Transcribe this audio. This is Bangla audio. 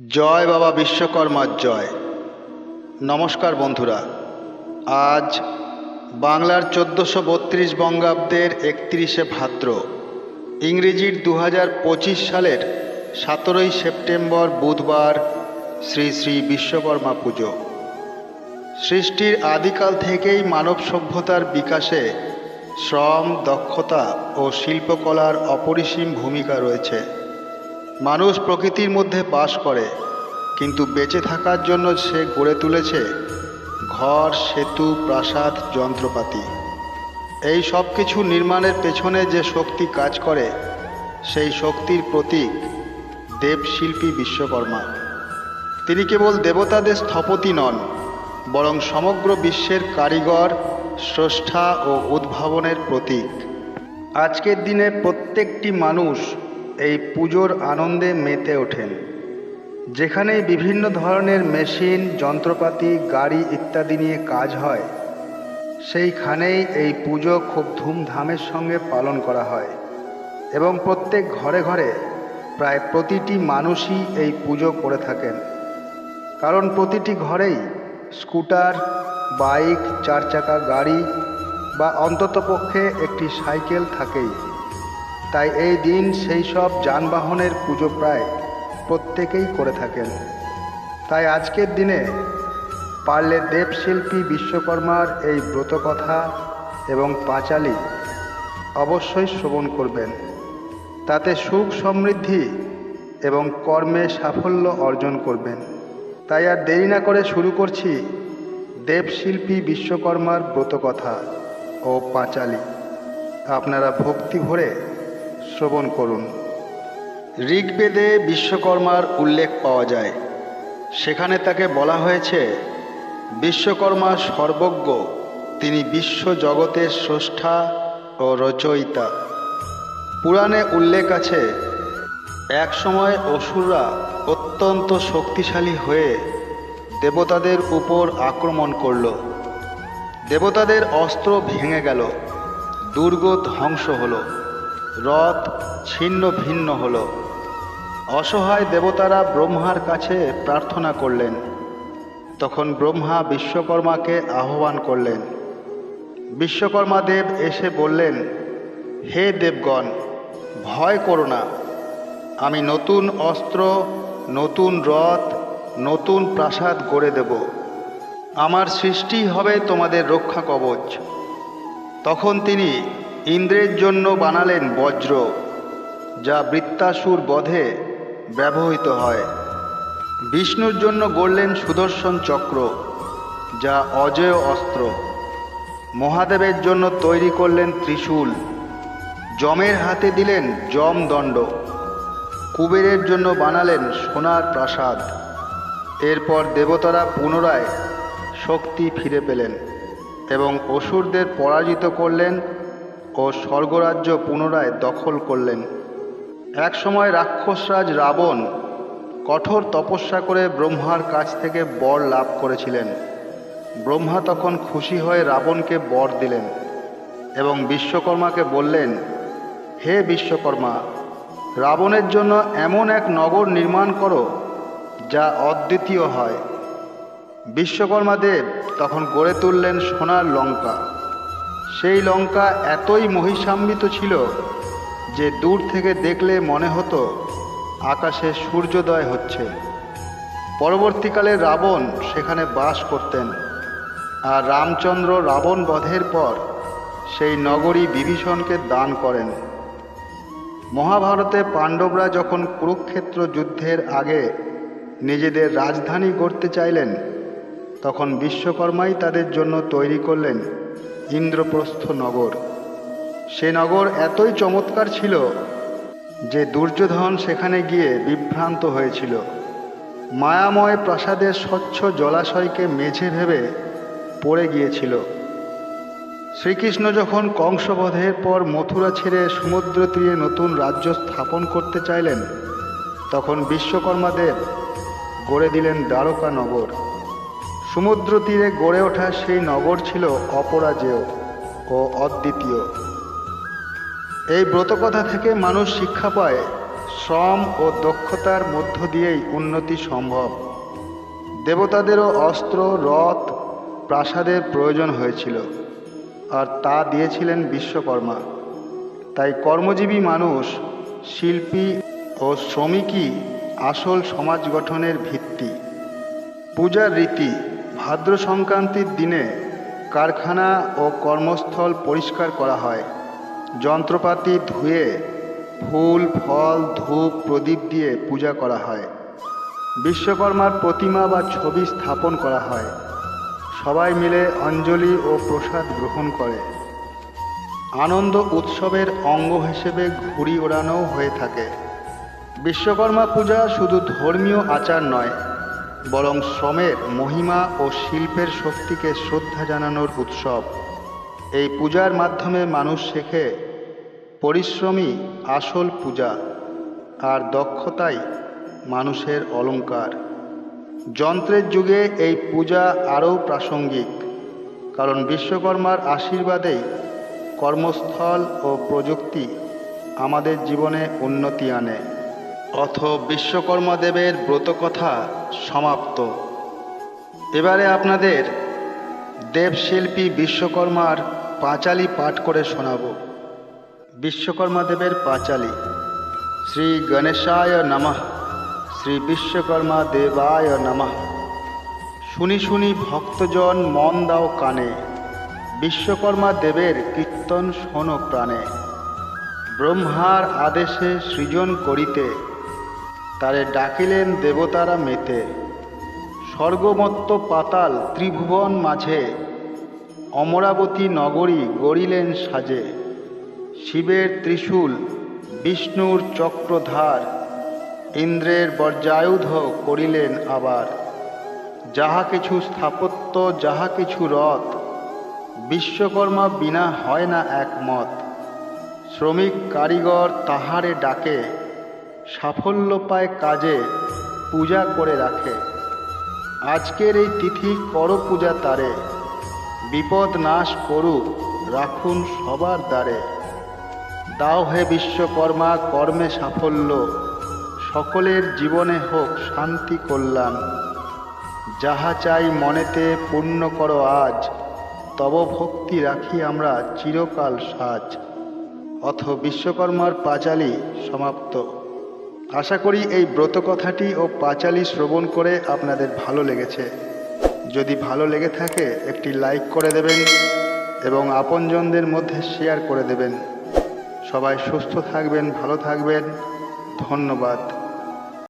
জয় বাবা বিশ্বকর্মার জয়। নমস্কার বন্ধুরা, আজ বাংলার চোদ্দোশো বত্রিশ বঙ্গাব্দের একত্রিশে ভাদ্র, ইংরেজির দু হাজার পঁচিশ সালের সতেরোই সেপ্টেম্বর বুধবার শ্রী শ্রী বিশ্বকর্মা পুজো। সৃষ্টির আদিকাল থেকেই মানব সভ্যতার বিকাশে শ্রম, দক্ষতা ও শিল্পকলার অপরিসীম ভূমিকা রয়েছে। মানুষ প্রকৃতির মধ্যে বাস করে, কিন্তু বেঁচে থাকার জন্য সে গড়ে তুলেছে ঘর, সেতু, প্রাসাদ, যন্ত্রপাতি। এই সব কিছু নির্মাণের পেছনে যে শক্তি কাজ করে, সেই শক্তির প্রতীক দেবশিল্পী বিশ্বকর্মা। তিনি কেবল দেবতাদের স্থপতি নন, বরং সমগ্র বিশ্বের কারিগর, স্রষ্টা ও উদ্ভাবনের প্রতীক। আজকের দিনে প্রত্যেকটি মানুষ এই পুজোর আনন্দে মেতে ওঠেন। যেখানেই বিভিন্ন ধরনের মেশিন, যন্ত্রপাতি, গাড়ি ইত্যাদি নিয়ে কাজ হয়, সেইখানেই এই পুজো খুব ধুমধামের সঙ্গে পালন করা হয় এবং প্রত্যেক ঘরে ঘরে প্রায় প্রতিটি মানুষই এই পুজো করে থাকেন। কারণ প্রতিটি ঘরেই স্কুটার, বাইক, চার চাকা গাড়ি বা অন্ততপক্ষে একটি সাইকেল থাকেই। তাই এই দিন সেই সব যানবাহনের পুজো প্রায় প্রত্যেকেই করে থাকেন। তাই আজকের দিনে পারলে দেবশিল্পী বিশ্বকর্মার এই ব্রতকথা এবং পাঁচালি অবশ্যই শ্রবণ করবেন। তাতে সুখ সমৃদ্ধি এবং কর্মে সাফল্য অর্জন করবেন। তাই আর দেরি না করে শুরু করছি দেবশিল্পী বিশ্বকর্মার ব্রতকথা ও পাঁচালি। আপনারা ভক্তি ভরে শ্রবণ করুন। ঋগ্বেদে বিশ্বকর্মার উল্লেখ পাওয়া যায়। সেখানে তাকে বলা হয়েছে, বিশ্বকর্মা সর্বজ্ঞ, তিনি বিশ্ব জগতের স্রষ্টা ও রচয়িতা। পুরাণে উল্লেখ আছে, এক সময় অসুররা অত্যন্ত শক্তিশালী হয়ে দেবতাদের উপর আক্রমণ করল। দেবতাদের অস্ত্র ভেঙে গেল, দুর্গ ধ্বংস হলো। রথ ছিন্ন ভিন্ন হল। অসহায় দেবতারা ব্রহ্মার কাছে প্রার্থনা করলেন। তখন ব্রহ্মা বিশ্বকর্মাকে আহ্বান করলেন। বিশ্বকর্মা দেব এসে বললেন, হে দেবগণ, ভয় করো না। আমি নতুন অস্ত্র, নতুন রথ, নতুন প্রাসাদ গড়ে দেব। আমার সৃষ্টি হবে তোমাদের রক্ষা কবচ তখন তিনি ইন্দ্রের জন্য বানালেন বজ্র, যা বৃত্তাসুর বধে ব্যবহৃত হয়। বিষ্ণুর জন্য গড়লেন সুদর্শন চক্র, যা অজেয় অস্ত্র। মহাদেবের জন্য তৈরি করলেন ত্রিশূল। যমের হাতে দিলেন যম দণ্ড। কুবেরের জন্য বানালেন সোনার প্রাসাদ। এরপর দেবতারা পুনরায় শক্তি ফিরে পেলেন এবং অসুরদের পরাজিত করলেন ও স্বর্গরাজ্য পুনরায় দখল করলেন। একসময় রাক্ষসরাজ রাবণ কঠোর তপস্যা করে ব্রহ্মার কাছ থেকে বর লাভ করেছিলেন। ব্রহ্মা তখন খুশি হয়ে রাবণকে বর দিলেন এবং বিশ্বকর্মাকে বললেন, হে বিশ্বকর্মা, রাবণের জন্য এমন এক নগর নির্মাণ করো যা অদ্বিতীয় হয়। বিশ্বকর্মা দেব তখন গড়ে তুললেন সোনার লঙ্কা। সেই লঙ্কা এতই মহিষাম্বিত ছিল যে দূর থেকে দেখলে মনে হতো আকাশে সূর্যোদয় হচ্ছে। পরবর্তীকালে রাবণ সেখানে বাস করতেন আর রামচন্দ্র রাবণ বধের পর সেই নগরী বিভীষণকে দান করেন। মহাভারতে পাণ্ডবরা যখন কুরুক্ষেত্র যুদ্ধের আগে নিজেদের রাজধানী গড়তে চাইলেন, তখন বিশ্বকর্মাই তাদের জন্য তৈরি করলেন ইন্দ্রপ্রস্থ নগর। সে নগর এতই চমৎকার ছিল যে দুর্যোধন সেখানে গিয়ে বিভ্রান্ত হয়েছিল। মায়াময় প্রাসাদের স্বচ্ছ জলাশয়কে মেঝে ভেবে পড়ে গিয়েছিল। শ্রীকৃষ্ণ যখন কংসবধের পর মথুরা ছেড়ে সমুদ্র তীরে নতুন রাজ্য স্থাপন করতে চাইলেন, তখন বিশ্বকর্মা দেব গড়ে দিলেন দ্বারকা নগর। সমুদ্র তীরে গড়ে ওঠা সেই নগর ছিল অপরাজেয় ও অদ্বিতীয়। এই ব্রতকথা থেকে মানুষ শিক্ষা পায়, শ্রম ও দক্ষতার মধ্য দিয়েই উন্নতি সম্ভব। দেবতাদেরও অস্ত্র, রথ, প্রাসাদের প্রয়োজন হয়েছিল, আর তা দিয়েছিলেন বিশ্বকর্মা। তাই কর্মজীবী মানুষ, শিল্পী ও শ্রমিকই আসল সমাজ গঠনের ভিত্তি। পূজার রীতি ভাদ্র সংক্রান্তির দিনে কারখানা ও কর্মস্থল পরিষ্কার করা হয়। যন্ত্রপাতি ধুয়ে ফুল, ফল, ধূপ, প্রদীপ দিয়ে পূজা করা হয়। বিশ্বকর্মার প্রতিমা বা ছবি স্থাপন করা হয়। সবাই মিলে অঞ্জলি ও প্রসাদ গ্রহণ করে। আনন্দ উৎসবের অঙ্গ হিসেবে ঘুড়ি ওড়ানোও হয়ে থাকে। বিশ্বকর্মা পূজা শুধু ধর্মীয় আচার নয় বরং শ্রমের মহিমা ও শিল্পের শক্তিকে শ্রদ্ধা জানানোর উৎসব। এই পূজার মাধ্যমে মানুষ শেখে পরিশ্রমী আসল পূজা আর দক্ষতাই মানুষের অলংকার। যন্ত্রের যুগে এই পূজা আরও প্রাসঙ্গিক, কারণ বিশ্বকর্মার আশীর্বাদেই কর্মস্থল ও প্রযুক্তি আমাদের জীবনে উন্নতি আনে। অথ বিশ্বকর্মা দেবের ব্রতকথা সমাপ্ত। এবারে আপনাদের দেবশিল্পী বিশ্বকর্মার পাঁচালি পাঠ করে শোনাব। বিশ্বকর্মা দেবের পাঁচালি। শ্রী গণেশায় নমঃ। শ্রী বিশ্বকর্মা দেবায় নমঃ। শুনি শুনি ভক্তজন মন দাও কানে। বিশ্বকর্মা দেবের কীর্তন শোনো প্রাণে। ব্রহ্মার আদেশে সৃজন করিতে তারে ডাকিলেন দেবতারা মেতে। স্বর্গমত্ত পাতাল ত্রিভুবন মাঝে অমরাবতী নগরী গড়িলেন সাজে। শিবের ত্রিশূল, বিষ্ণুর চক্রধার, ইন্দ্রের বর্জায়ুধ করিলেন আবার। যাহা কিছু স্থাপত্য, যাহা কিছু রথ, বিশ্বকর্মা বিনা হয় না একমত। শ্রমিক কারিগর তাহারে ডাকে সাফল্য পায় কাজে, পূজা করে রাখে। আজকের এই তিথি কর পূজা তারে। বিপদ নাশ করুক, রাখুন সবার দ্বারে। দাও হে বিশ্বকর্মা, কর্মে সাফল্য। সকলের জীবনে হোক শান্তি কল্যাণ। যাহা চাই মনেতে পূর্ণ করো আজ, তব ভক্তি রাখি আমরা চিরকাল সাজ। অথ বিশ্বকর্মার পাঁচালি সমাপ্ত। আশা করি এই ব্রত কথাটি ও পাঁচালি শ্রবণ করে আপনাদের ভালো লেগেছে। যদি ভালো লেগে থাকে, একটি লাইক করে দেবেন এবং আপনজনদের মধ্যে শেয়ার করে দেবেন। সবাই সুস্থ থাকবেন, ভালো থাকবেন। ধন্যবাদ।